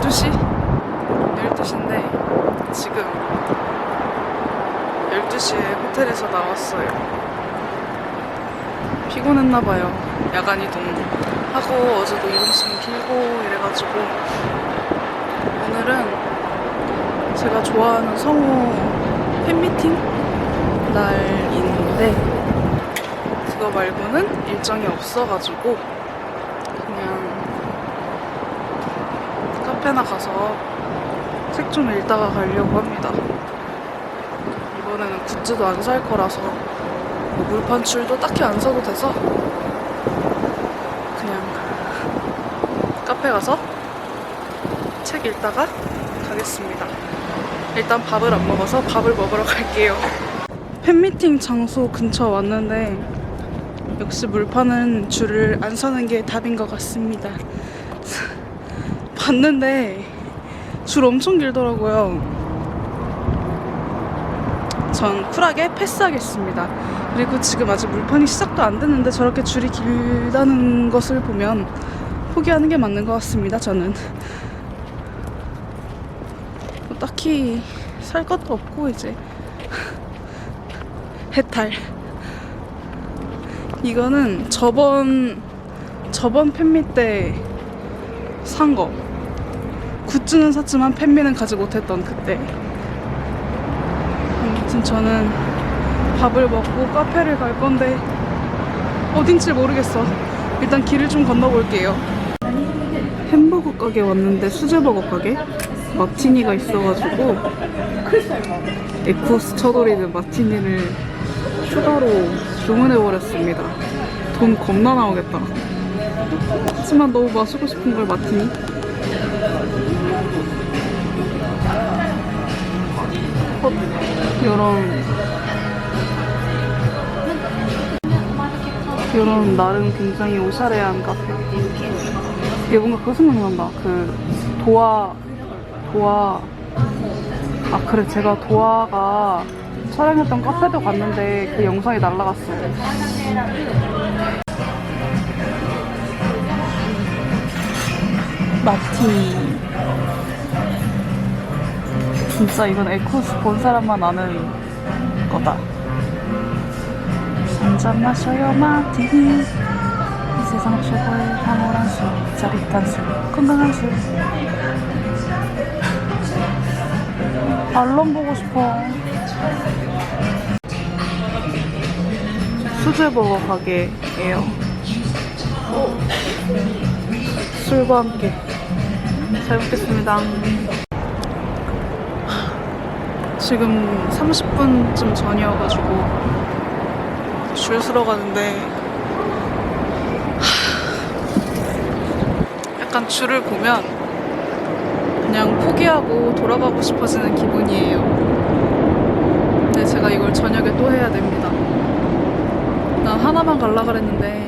12시? 12시인데 지금 12시에 호텔에서 나왔어요. 피곤했나봐요. 야간 이동하고 어제도 이동 시간 길고 이래가지고 오늘은 제가 좋아하는 성우 팬미팅 날인데 그거 말고는 일정이 없어가지고 그냥 카페나 가서 책 좀 읽다가 가려고 합니다. 이번에는 굿즈도 안 살 거라서 뭐 물판출도 딱히 안 사도 돼서 그냥 카페 가서 책 읽다가 가겠습니다. 일단 밥을 안 먹어서 밥을 먹으러 갈게요. 팬미팅 장소 근처 왔는데 역시 물판은 줄을 안 서는 게 답인 것 같습니다. 봤는데 줄 엄청 길더라고요. 전 쿨하게 패스하겠습니다. 그리고 지금 아직 물판이 시작도 안 됐는데 저렇게 줄이 길다는 것을 보면 포기하는 게 맞는 것 같습니다. 저는 뭐 딱히 살 것도 없고 이제 해탈. 이거는 저번 저번 팬미 때 산 거. 굿즈는 샀지만 팬미는 가지 못했던 그때. 아무튼 저는 밥을 먹고 카페를 갈 건데 어딘지 모르겠어. 일단 길을 좀 건너볼게요. 햄버거 가게 왔는데 수제버거 가게 마티니가 있어가지고 에코스 쳐돌이는 마티니를 추가로 주문해버렸습니다. 돈 겁나 나오겠다. 하지만 너무 마시고 싶은 걸 마티니. 이런 이런 나름 굉장히 오샤레한 카페. 이게 뭔가 그거 생각난다. 그 도화 도화 아 그래 제가 도화가 촬영했던 카페도 갔는데 그 영상이 날라갔어요. 마티니 진짜 이건 에코스 본 사람만 아는 거다. 한잔 마셔요 마티니 이 세상 최고의 황홀한 술 짜릿한 술 건강한 술. 알람 보고 싶어. 수제버거 가게예요. 술과 함께. 잘 먹겠습니다 지금 30분쯤 전이어가지고 줄 서러 가는데 하, 약간 줄을 보면 그냥 포기하고 돌아가고 싶어지는 기분이에요. 근데 제가 이걸 저녁에 또 해야 됩니다. 난 하나만 갈라 그랬는데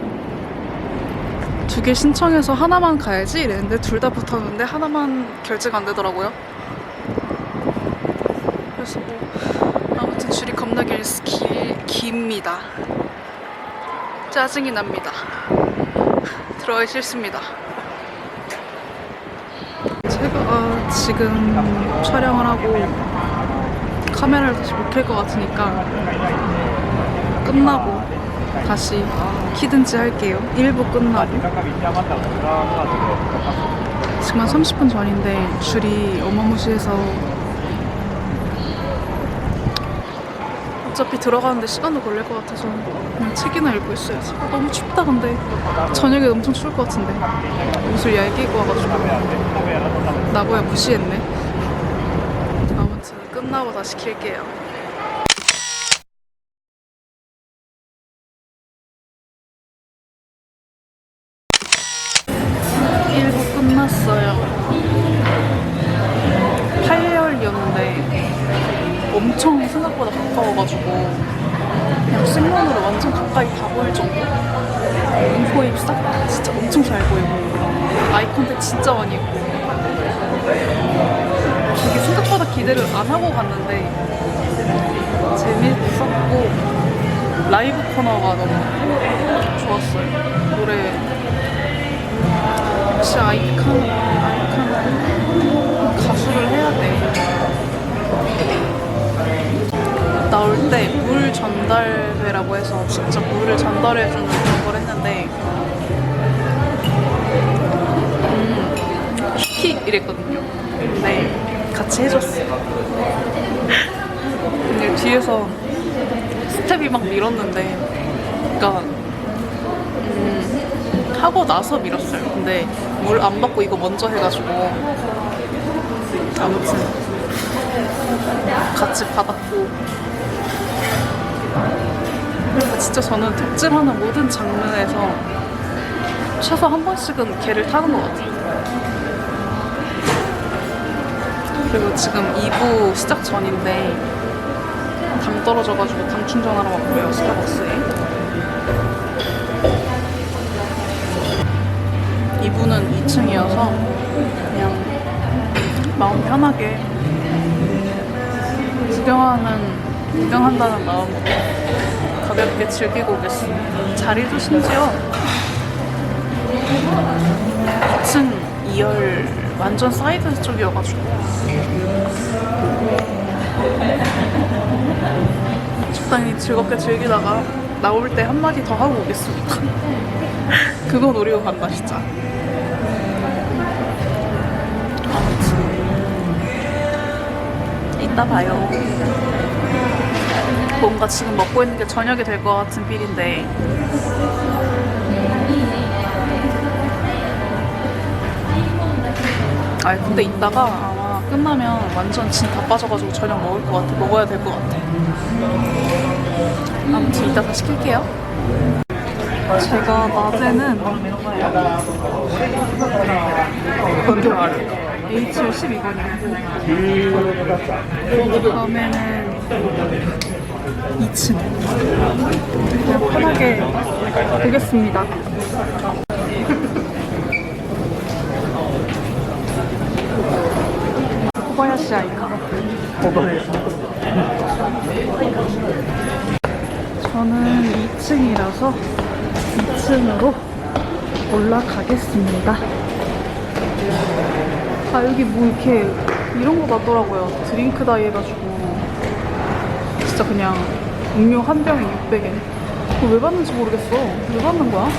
두 개 신청해서 하나만 가야지 이랬는데 둘 다 붙었는데 하나만 결제가 안 되더라고요. 그래서 뭐 아무튼 줄이 겁나 길, 길, 깁니다. 짜증이 납니다. 들어가기 싫습니다. 제가 지금 촬영을 하고 카메라를 다시 못 켤 것 같으니까 끝나고 다시 키든지 할게요. 1부 끝나고. 지금 한 30분 전인데 줄이 어마무시해서 어차피 들어가는데 시간도 걸릴 것 같아서 그냥 책이나 읽고 있어야지. 아, 너무 춥다 근데 저녁에 엄청 추울 것 같은데 옷을 얇게 입고 와가지고 나보야 무시했네. 아무튼 끝나고 다시 킬게요. 엄청 생각보다 가까워가지고 그냥 신문으로 완전 가까이 다 보일 정도? 인포 입싹 다 진짜 엄청 잘 보이고 아이 컨택 진짜 많이 했고. 되게 생각보다 기대를 안 하고 갔는데 재밌었고 라이브 코너가 너무 좋았어요. 노래. 혹시 아이칸 아이칸 했는데 물 전달회라고 해서 직접 물을 전달해주는 그런 걸 했는데 음, 킥 이랬거든요. 근데 같이 해줬어. 근데 뒤에서 스텝이 막 밀었는데, 그러니까 음, 하고 나서 밀었어요. 근데 물 안 받고 이거 먼저 해가지고 아무튼 같이 받았고 진짜 저는 덕질하는 모든 장르에서 최소 한 번씩은 개를 타는 것 같아요. 그리고 지금 2부 시작 전인데 당 떨어져가지고 당 충전하러 왔고요 스타벅스에 2부는 2층이어서 그냥 마음 편하게 구경하는 구경한다는 마음으로 가볍게 즐기고 오겠습니다. 자리도 심지어 2층 2열 완전 사이드 쪽이어가지고 적당히 즐겁게 즐기다가 나올 때 한마디 더 하고 오겠습니다. 그거 노리고 간다 진짜. 이따 봐요. 뭔가 지금 먹고 있는 게 저녁이 될 것 같은 필인데. 아 근데 이따가 아마 끝나면 완전 진 다 빠져가지고 저녁 먹을 것 같아. 먹어야 될 것 같아. 아무튼 이따 다시 킬게요. 제가 낮에는 먼저 말해 H열 12번이고 그다음에는 2층 그냥 편하게 보겠습니다. 코바야시 아이카. 저는 2층이라서 2층으로 올라가겠습니다. 아 여기 뭐 이렇게 이런 거 놨더라고요. 드링크 다이 해가지고 진짜 그냥 음료 한 병에 600엔 그거 왜 받는지 모르겠어 왜 받는 거야?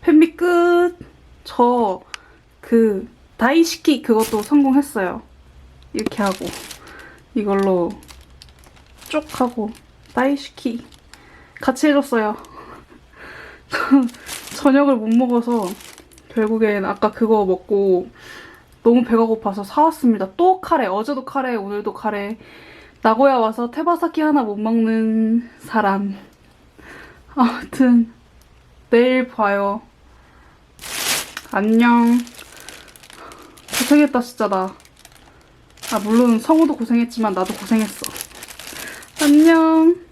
팬미 끝! 저 그 다이시키 그것도 성공했어요. 이렇게 하고 이걸로 쭉 하고 다이시키 같이 해줬어요. 저녁을 못 먹어서 결국엔 아까 그거 먹고 너무 배가 고파서 사왔습니다. 또 카레. 어제도 카레, 오늘도 카레. 나고야 와서 테바사키 하나 못 먹는 사람. 아무튼 내일 봐요. 안녕. 고생했다 진짜 나. 아 물론 성우도 고생했지만 나도 고생했어. 안녕.